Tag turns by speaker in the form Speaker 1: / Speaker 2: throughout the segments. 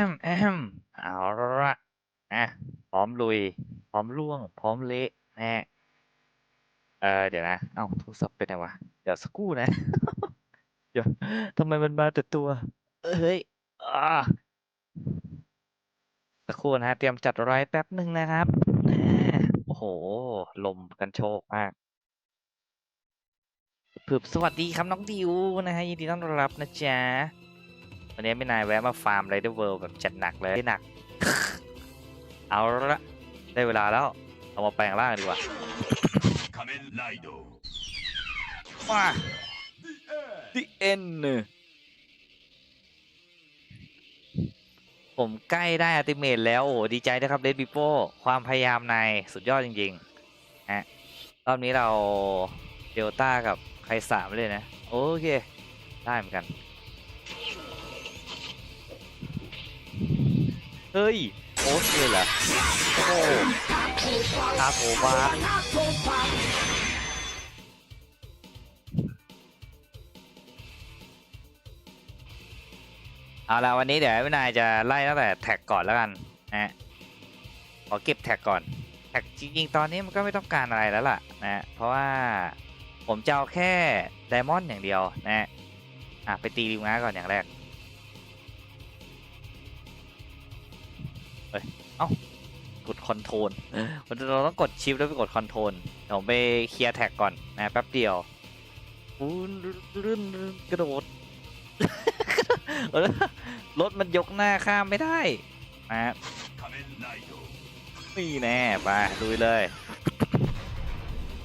Speaker 1: อมแอมเอาละอะพร้อมลุย พร้อมล่วง พร้อมเละน่เออเดี๋ยวนะ เอ้าโทรศัพท์เป็นไงวะ เดี๋ยวสักครู่นะ เดี๋ยวทำไมมันมาแต่ตัว เฮ้ยอ่าสักครู่นะเตรียมจัดไรแป๊บหนึ่งนะครับ โอ้โห ลมกันโชกมากผึบสวัสดีครับน้องดิวนะฮะยินดีต้อนรับนะจ๊ะ วันนี้ไม่นายแวะมาฟาร์มไรเดอร์เวิลด์แบบจัดหนักเลยหนัก เอาละได้เวลาแล้วเอามาแปลงร่างดีกว่ามาดิเอ็นผมใกล้ได้อัติเมตแล้วโอ้ดีใจนะครับเดนบิโป้ความพยายามนายสุดยอดจริงๆฮะรอบนี้เราเดลต้ากับใครสามเลยนะ โอเค ได้เหมือนกัน เฮ้ยโอ๊ตเลยเหรอโอ้โหคาโผบาเอาละวันนี้เดี๋ยวพี่นายจะไล่ตั้งแต่แท็กก่อนแล้วกันนะฮะขอเก็บแท็กก่อนแท็กจริงๆตอนนี้มันก็ไม่ต้องการอะไรแล้วล่ะนะเพราะว่าผมจะเอาแค่ไดมอนด์อย่างเดียวนะฮะอะไปตีริวง้าก่อนอย่างแรก กดคอนโทรลเราต้องกดชิปแล้วไปกดคอนโทรลเดี๋ยวไปเคลียร์แท็กก่อนนะแป๊บเดียวอู้ลื่นกระโดดรถมันยกหน้าข้ามไม่ได้นะนี่แน่ไปดูเลย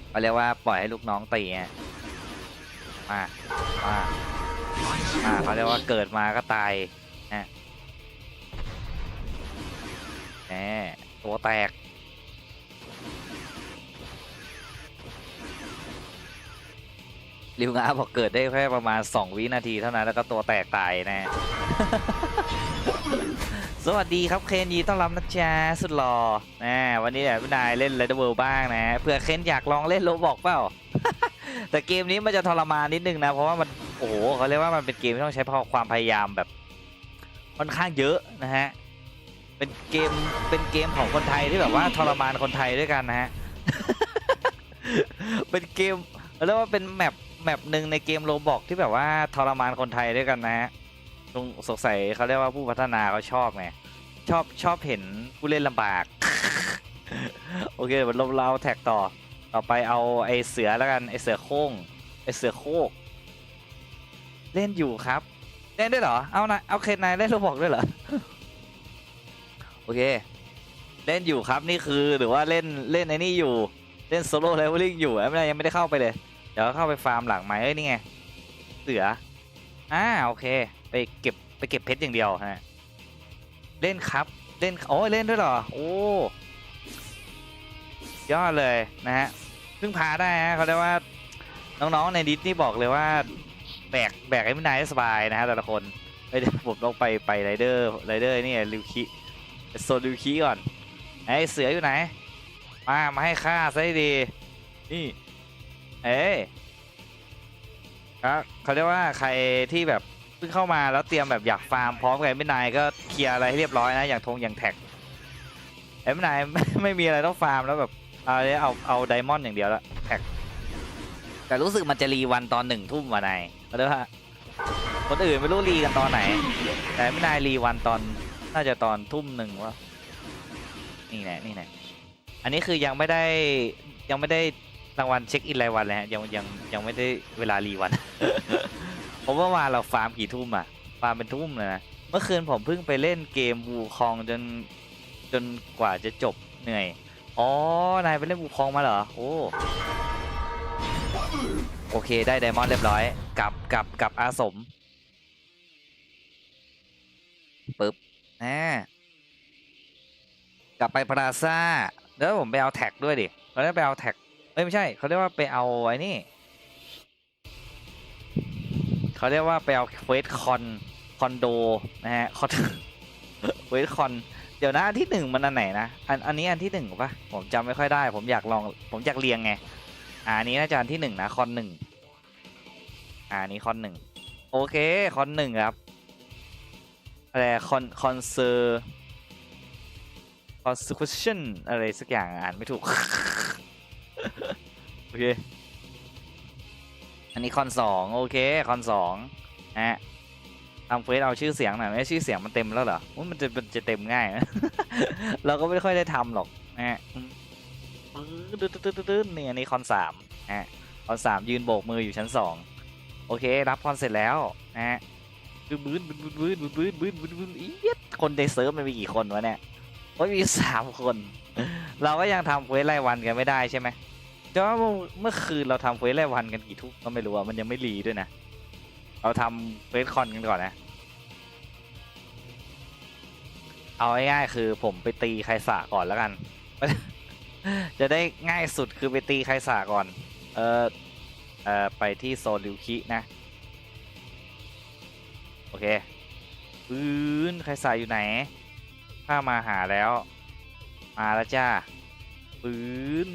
Speaker 1: เขาเรียกว่าปล่อยให้ลูกน้องตีมามามาเขาเรียกว่าเกิดมาก็ตายนะแน่ ตัวแตก ริวงาบอกเกิดได้แค่ประมาณ 2 วินาทีเท่านั้น แล้วก็ตัวแตกตายแน่ สวัสดีครับเคนยีต้อนรับนะจ๊ะสุดหล่อนะวันนี้เดี๋ยวพี่นายเล่น r รดเวิ r บ้างนะเผื่อเคนอยากลองเล่นโลบอกเปล่า แต่เกมนี้มันจะทรมานนิดนึงนะ เพราะว่ามันโอ้โหเขาเรียกว่ามันเป็นเกมที่ต้องใช้ความพยายามแบบค่อนข้างเยอะนะฮะ เป็นเกมเป็นเกมของคนไทยที่แบบว่าทรมานคนไทยด้วยกันนะฮะ เป็นเกมเรียกว่าเป็นแมปแมปหนึ่งในเกมโลบอกที่แบบว่าทรมานคนไทยด้วยกันนะฮะตรงสงสัยเขาเรียกว่าผู้พัฒนาเขาชอบไงชอบชอบเห็นผู้เล่นลำบาก โอเคเดี๋ยวเราเราแท็กต่อ ต่อไปเอาไอเสือแล้วกันไอเสือโค้งไอเสือโคก เล่นอยู่ครับ เล่นด้วยเหรอ เอานะเอาเคนนายเล่นโลบอกด้วยเหรอ โอเค เล่นอยู่ครับนี่คือหรือว่าเล่นเล่นไอ้นี่อยู่เล่นโซโล่เลเวลลิ่งอยู่แอมได้ยังไม่ได้เข้าไปเลย เดี๋ยวเข้าไปฟาร์มหลังไหมเอ้ยนี่ไง เสืออ่าโอเค ไปเก็บไปเก็บเพชรอย่างเดียวฮะเล่นครับเล่นโอ้ยเล่นด้วยเหรอโอ้ยอดเลยนะฮะเพิ่งพาได้ฮะเขาเรียกว่าน้องๆในดิสนี่บอกเลยว่าแบกแบกไอ้ไม่นายสบายนะฮะแต่ละคนเอ้ยเดี๋ยวผมต้องไปไปไรเดอร์ไรเดอร์นี่ริวคิ โซนริวคิก่อนไอ้เสืออยู่ไหน มามาให้ค่าซะดี นี่เอ้ยครับเขาเรียกว่าใครที่แบบเพิ่งเข้ามาแล้วเตรียมแบบอยากฟาร์มพร้อมกับไอ้ไม่นายก็เคลียร์อะไรให้เรียบร้อยนะอย่างธงอย่างแท็กไอ้ไม่นายไม่ไม่มีอะไรต้องฟาร์มแล้วแบบเอาเอาเอาไดมอนด์อย่างเดียวแล้วแท็กแต่รู้สึกมันจะรีวันตอนหนึ่งทุ่มวันไหนเขาเรียกว่าคนอื่นไม่รู้รีกันตอนไหน แต่ไม่นายรีวันตอน น่าจะตอนทุ่มหนึ่งวะนี่แหละนี่แหละอันนี้คือยังไม่ได้ยังไม่ได้รางวัลเช็คอินรายวันเลยฮะยังยังยังไม่ได้เวลารีวัน ผมว่ามาเราฟาร์มกี่ทุ่มอะฟาร์มเป็นทุ่มเลยนะเมื่อคืนผมเพิ่งไปเล่นเกมวูคองจนจนกว่าจะจบเหนื่อยอ๋อนายไปเล่นวูคองมาเหรอโอ้โอเคได้ไดมอนด์เรียบร้อยกลับกลับกลับอาสมปึ๊บ นะกลับไปพลาซ่าแล้วผมไปเอาแท็กด้วยดิเราได้ไปเอาแท็กเอ้ยไม่ใช่เขาเรียกว่าไปเอาไอ้นี่เขาเรียกว่าไปเอาเควสคอนคอนโดนะฮะคอนเควสคอนเดี๋ยวนะอันที่หนึ่งมันอันไหนนะอันอันนี้อันที่หนึ่งปะผมจำไม่ค่อยได้ ผมอยากลองผมอยากเรียงไงอ่าอันนี้น่าจะอันที่หนึ่งนะคอนหนึ่งอ่าอันนี้คอนหนึ่งโอเคคอนหนึ่งครับ อะไรคอนคอนเซอร์ consecution อะไรสักอย่างอ่านไม่ถูก โอเค อันนี้คอนสองโอเค คอนสองฮะทำเฟซเอาชื่อเสียงหน่อยไม่ชื่อเสียงมันเต็มแล้วเหรอมันจะมันจะเต็มง่ายเราก็ไม่ค่อยได้ทำหรอกฮะอืมตึ๊ดตึ๊ดตึ๊ดตึ๊ดตึ๊ดนี่อันนี้คอนสามฮะคอนสามยืนโบกมืออยู่ชั้นสองโอเค รับคอนเสร็จแล้วนะฮะ บื้นบื้นบื้นบื้นบื้นบื้นบื้นบื้นบื้นอี๊ดคนในเซิร์ฟมันมีกี่คนวะเนี่ยโอ้ยมีสามคน เราก็ยังทำเควสรายวันกันไม่ได้ใช่ไหมแต่ว่าเมื่อคืนเราทำเควสรายวันกันกี่ทุ่มก็ไม่รู้อะมันยังไม่รีด้วยนะเราทำเควสคอนกันก่อนนะเอาง่ายๆคือผมไปตีไคสะก่อนแล้วกัน จะได้ง่ายสุดคือไปตีไคสะก่อน เออเออไปที่โซนริวคินะ โอเคปืนไครใสะอยู่ไหน ข้ามาหาแล้ว มาแล้วจ้าปืน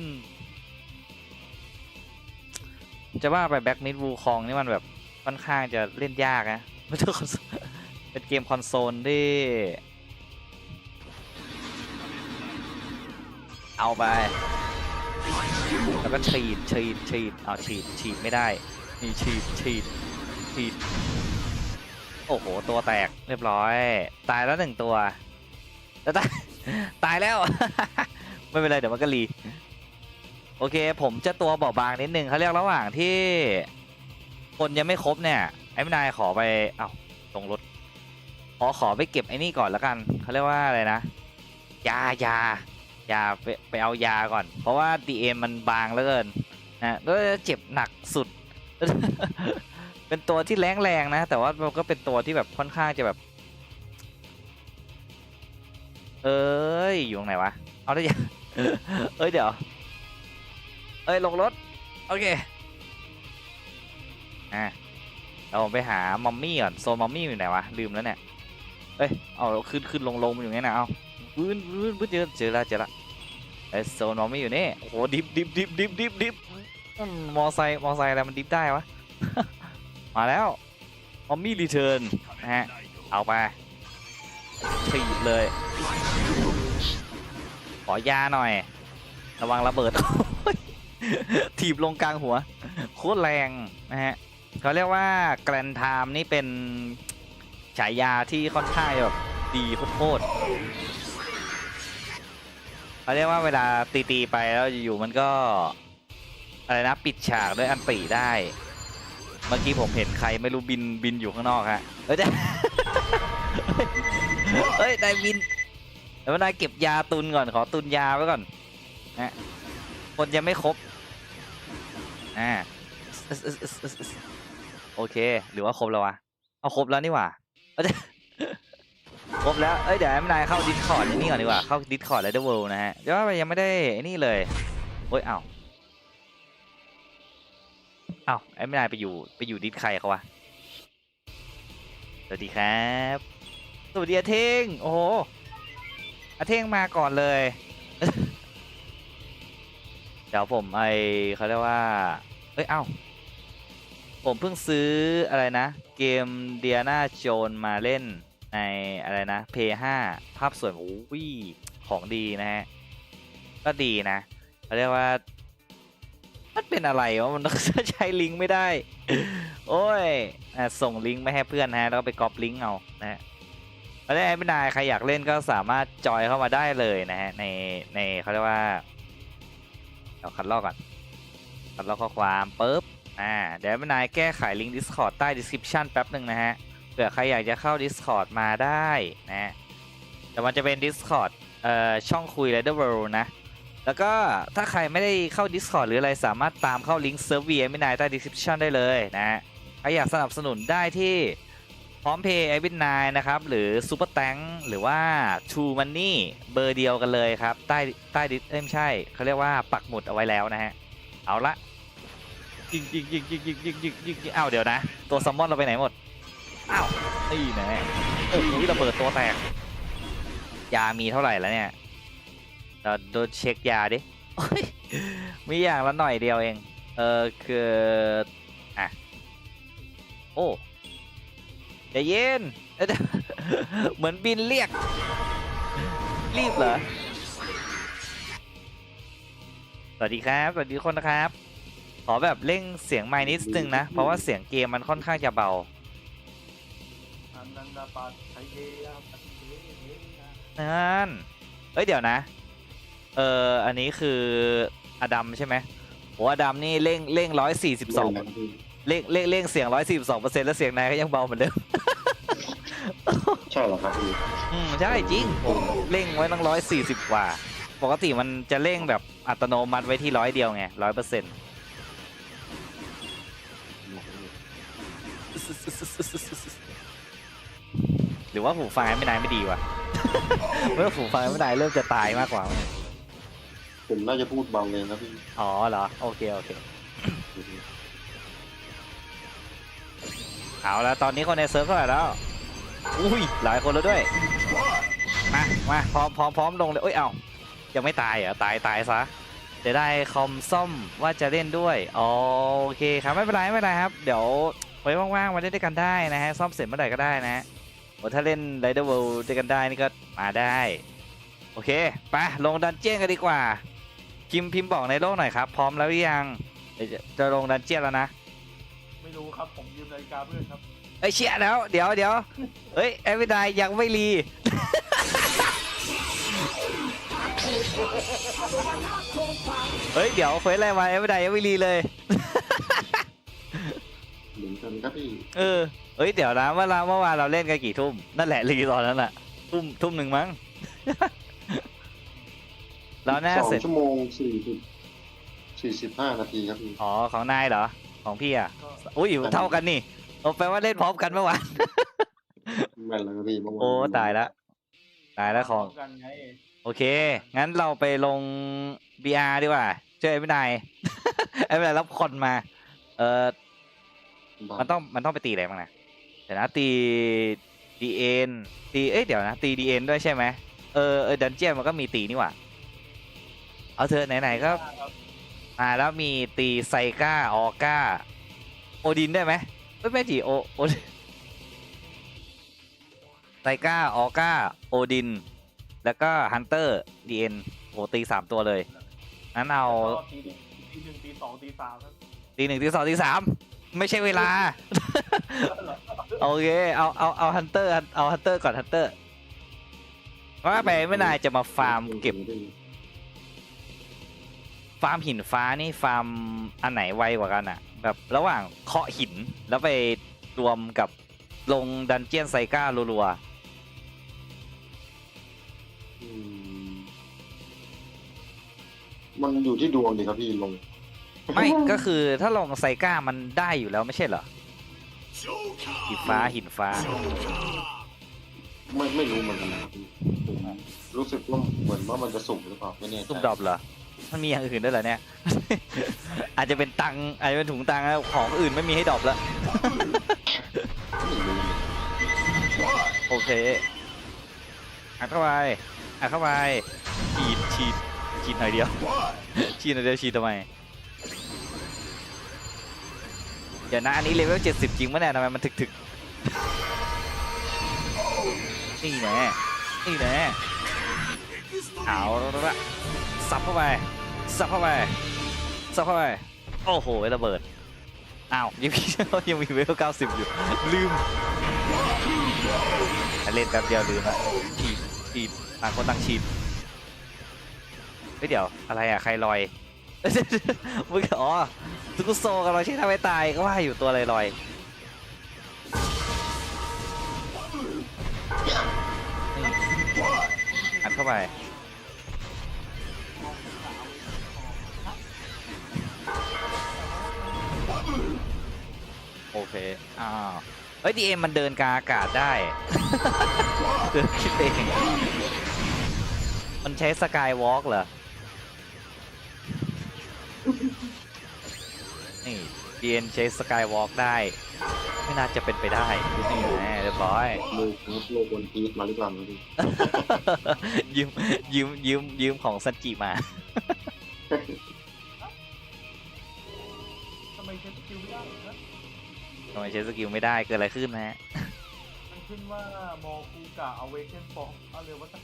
Speaker 1: จะว่าไปแบ็กมิดวูคองนี่มันแบบค่อนข้างจะเล่นยากนะไม่ใช่คอนโซลเป็นเกมคอนโซลที่ เอาไป แล้วก็ฉีดฉีดฉีดเอาฉีดฉีดไม่ได้นี่ฉีดฉีดฉีด โอ้โห ตัวแตกเรียบร้อย ตายแล้วหนึ่งตัวตายตายแล้ว ไม่เป็นไร เดี๋ยวมันก็รีโอเค ผมจะตัวเบาบางนิดนึงเขาเรียกระหว่างที่ คนยังไม่ครบเนี่ยไอ้ไม่นายขอไปเอ้าตรงรถขอขอไปเก็บไอ้นี่ก่อนแล้วกันเขาเรียกว่าอะไรนะยายายาไปไปเอายาก่อน เพราะว่า DM มันบางเหลือเกินนะแล้วเจ็บหนักสุด เป็นตัวที่แรงแรงนะ แต่ว่ามันก็เป็นตัวที่แบบค่อนข้างจะแบบ เอ้ย อยู่ตรงไหนวะ เอาได้ยังเอ้ยเดี๋ยว เอ้ยลงรถ โอเค อะเราไปหามอมมี่ก่อน โซนมอมมี่อยู่ไหนวะ ลืมแล้วเนี่ย เอ้ย เอาขึ้นขึ้นลงลงอยู่ไงนะ เอาวื้นวื้นวื้นเจอเจอแล้วเจอแล้วไอโซนมอมมี่อยู่นี่ โอ้โหดิบดิบดิบดิบดิบดิบอืมมอไซค์มอไซค์อะไรมันดิบได้วะ มาแล้วมอมมี่รีเทิร์นนะฮะ เอาไปถีบเลย ขอยาหน่อย ระวังระเบิด ถีบลงกลางหัว โคตรแรงนะฮะเขาเรียกว่าแกรนไทม์นี่เป็นฉายาที่ค่อนข้างแบบดีโคตรเขาเรียกว่าเวลาตีตีๆไปแล้วอยู่ ๆ มันก็ อะไรนะ ปิดฉากด้วยอันตีได้ เมื่อกี้ผมเห็นใครไม่รู้บินบินอยู่ข้างนอกฮะเอ้ยเฮ้ยนายบินเดี๋ยวนายเก็บยาตุนก่อนขอตุนยาไว้ก่อนนะคนยังไม่ครบอ่าโอเค หรือว่าครบแล้ววะเอาครบแล้วนี่หว่าเอาจะครบแล้ว เอ้ยเดี๋ยวให้นายเข้าดิสคอร์ดนี่ก่อนดีกว่าเข้าดิสคอร์ดเลเดอร์เวิลนะฮะเดี๋ยวว่ายังไม่ได้ไอ้นี่เลยโอ้ยเอ้าเอ้าวไอ้ไม่นายไปอยู่ไปอยู่ดิสใครเขาวะสวัสดีครับสวัสดีอาเท่งโอ้โหอาเท่งมาก่อนเลย เดี๋ยวผมไอเขาเรียกว่าเอ้ยเอ้าผมเพิ่งซื้ออะไรนะ เกมเดียนาโจนมาเล่นในอะไรนะ p 5ภาพสวยโอ้ยของดีนะฮะ ก็ดีนะเขาเรียกว่า มันเป็นอะไรวะมันใช้ลิงก์ไม่ได้ โอ้ยอส่งลิงก์ไปให้เพื่อนฮะ แล้วไปก๊อปลิงก์เอานะฮะแล้วได้ไม่นายใครอยากเล่นก็สามารถจอยเข้ามาได้เลยนะฮะ ในในเขาเรียกว่าเดี๋ยวคัดลอกก่อนคัดลอกข้อความปุ๊บอ่าเดี๋ยวไม่นายแก้ไขลิงก์ Discord ใต้ description แป๊บหนึ่งนะฮะเผื่อใครอยากจะเข้า Discord มาได้นะฮะแต่มันจะเป็น Discord เอ่อช่องคุย r e d e r World นะ แล้วก็ถ้าใครไม่ได้เข้า Discord หรืออะไรสามารถตามเข้าลิงก์เซิร์ฟเวียไม่นายใต้ description ได้เลยนะฮะใครอยากสนับสนุนได้ที่พร้อมเพย์ไอวินนายนะครับ หรือ Super t a n k หรือว่า True Money เบอร์เดียวกันเลยครับ ใต้ใต้ดิเอ้ยไม่ใช่ เขาเรียกว่าปักหมุดเอาไว้แล้วนะฮะ เอาละยิงยิงยิงยิงยิงยิงยิงยิงยิงอ้าวเดี๋ยวนะ ตัวซัมมอนเราไปไหนหมด อ้าว นี่แนะโอ้โหระเบิดตัวแตก ยามีเท่าไหร่แล้วเนี่ย เราดูเช็คยาดิโอ้ยมีอย่างละหน่อยเดียวเอง เออคืออะโอ้ใจเย็นเอ้ยเหมือนบินเรียก รีบเหรอ สวัสดีครับ สวัสดีทุกคนนะครับ ขอแบบเร่งเสียงไมค์นิดนึงนะ เพราะว่าเสียงเกมมันค่อนข้างจะเบา
Speaker 2: อันนันดาปัตไทยเยาปัตเยเยนะ
Speaker 1: นั่นเอ้ยเดี๋ยวนะ เอออันนี้คืออดัมใช่ไหมโอ้อดัมนี่เร่งเร่งร้อยสี่สิบสองเร่งเร่งเร่งเสียงร้อยสี่สิบสองเปอร์เซ็นต์แล้วเสียงนายก็ยังเบาเหมือนเดิม
Speaker 3: ใช่เหรอครับพี่
Speaker 1: อืมใช่จริงผมเร่งไว้ตั้งร้อยสี่สิบกว่า ปกติมันจะเร่งแบบอัตโนมัติไว้ที่ร้อยเดียวไงร้อยเปอร์เซ็นต์หรือว่าหูฟังไม่นายไม่ดีวะเมื่อหูฟังไม่นายเริ่มจะตายมากกว่า
Speaker 3: ผมน่าจะพูดเบาเลยนะพี่
Speaker 1: อ๋อเหรอ โอเค โอเค เอาแล้วตอนนี้คนในเซิร์ฟเท่าไหร่แล้ว อุ้ย หลายคนแล้วด้วย มา มา พร้อมพร้อมพร้อมลงเลยเอ้ย เอายังไม่ตายเหรอ ตาย ตายซะ จะได้คอมซ่อมว่าจะเล่นด้วย โอเคครับ ไม่เป็นไรไม่เป็นไรครับ เดี๋ยวไว้ว่างๆ มาเล่นด้วยกันได้นะฮะ ซ่อมเสร็จเมื่อไหร่ก็ได้นะฮะโอ้ถ้าเล่น Rider World ด้วยกันได้นี่ก็มาได้ โอเค ไป ลงดันเจี้ยนกันดีกว่า พิมพ์พิมพ์บอกในโลกหน่อยครับ พร้อมแล้วหรือยังเดี๋ยวจะจะลงดันเจี้ยนแล้วนะ
Speaker 2: ไม่รู้ครับผมยืมนาฬิกาเพื่อนครับ
Speaker 1: เอ้ยเชียแล้ว เดี๋ยวเดี๋ยวเฮ้ยเอวิดายยังไม่รีเฮ้ย เดี๋ยวเฟซอะไรมาเอวิดายยังไม่รีเลย
Speaker 3: เหมือนกันครับพี่
Speaker 1: เออเฮ้ยเดี๋ยวนะเมื่อเราเมื่อวานเราเล่นกันกี่ทุ่ม นั่นแหละรีตอนนั้นอะทุ่มทุ่มหนึ่งมั้ง เราน่า
Speaker 3: สอง
Speaker 1: เสร็จ
Speaker 3: ชั่วโมงสี่สิบสี่สิบห้านาทีครับพี่
Speaker 1: อ๋อของนายเหรอ ของพี่อะ
Speaker 2: ก็
Speaker 1: อุ้ยเท่ากันนี่เอาแปลว่าเล่นพร้อมกันเมื่อวาน
Speaker 3: แม่นแล้วครับพี่เมื่อวาน
Speaker 1: โอ้ตายละตายแล้วของ
Speaker 2: พร้มกันไง
Speaker 1: โอเค งั้นเราไปลง BR ดีกว่าเจอไอ้ไม่นาย ไอ้ไม่นายรับคนมา เออมันต้องมันต้องไปตีอะไรบ้างนะเดี๋ยวนะตี DN ตีเอ้ยเดี๋ยวนะตี DN ด้วยใช่ไหมเออเออดันเจียนมันก็มีตีนี่หว่า เอาเธอะไหนๆก็
Speaker 2: ครับ
Speaker 1: มาแล้วมีตีไซก้าออก้า โอดินได้ไหมไม่ไม่จีโอโอไซก้าออก้า โอดิน แล้วก็ฮันเตอร์ดีเอ็นโหตีสามตัวเลยงั้นเอา
Speaker 2: ก็ตีหนึ่งตีหนึ่งตีสองตีสามครับ
Speaker 1: ตีหนึ่งตีสองตีสามไม่ใช่เวลา โอเค เอาเอาเอาฮันเตอร์เอาฮันเตอร์ก่อนฮันเตอร์ว่าไปไม่นายจะมาฟาร์มเก็บ ฟาร์มหินฟ้านี่ฟาร์มอันไหนไวกว่ากันอะแบบระหว่างเคาะหินแล้วไปรวมกับลงดันเจียนไซก้ารัว
Speaker 3: อืมมันอยู่ที่ดวงดีครับพี่ลง
Speaker 1: ๆ ไม่ก็คือถ้าลงไซก้ามันได้อยู่แล้วไม่ใช่เหรอหินฟ้าหินฟ้า
Speaker 3: ไม่ไม่รู้เหมือนกันนะครับพี่ผมรู้สึกว่าเหมือนว่ามันจะสุ่มหรือเปล่าไม่แน่ใจ
Speaker 1: ซุ่มดรอปเหรอ มันมีอย่างอื่นด้วยเหรอเนี่ย อาจจะเป็นตังค์อาจจะเป็นถุงตังค์แล้วของอื่นไม่มีให้ดรอปแล้ว
Speaker 3: ไม่รู้
Speaker 1: โอเคอัดเข้าไปอัดเข้าไปฉีดฉีดฉีดหน่อยเดียวฉีดหน่อยเดียวฉีดทำไมเดี๋ยวนะอันนี้เลเวลเจ็ดสิบจริงปะเนี่ยทำไมมันถึกถึกๆนี่แน่นี่แน่เอาละ สับเข้าไปสับเข้าไปสับเข้าไปโอ้โหระเบิดอ้าวยังมียังมีเวลเก้าสิบอยู่ลืมเล่นแป๊บเดียวลืมอะฉีดฉีดต่างคนต่างฉีดเฮ้ยเดี๋ยวอะไรอะใครลอยมึงอ๋อซุกุโซกับเราใช้ทำให้ตายก็ว่าอยู่ตัวอะไรลอยนี่อัดเข้าไป โอเค อ้าว เฮ้ยดีเอ็มมันเดินกลางอากาศได้ เดินคิดเอง มันใช้สกายวอล์กเหรอ นี่ดีเอ็นใช้สกายวอล์กได้ ไม่น่าจะเป็นไปได้นี่แน่เรียบร้อย
Speaker 3: มือครับโลบนพีทมาหรือเปล่าไม่รู้
Speaker 1: ยืมยืมยืมยืมของซันจิมา
Speaker 2: ทำไมใช้สกิลไม่ได้
Speaker 1: เกิดอะไรขึ้นนะฮะ
Speaker 2: มันขึ้นว่าโมคูกะอเวเกนฟอร์อาเรวะ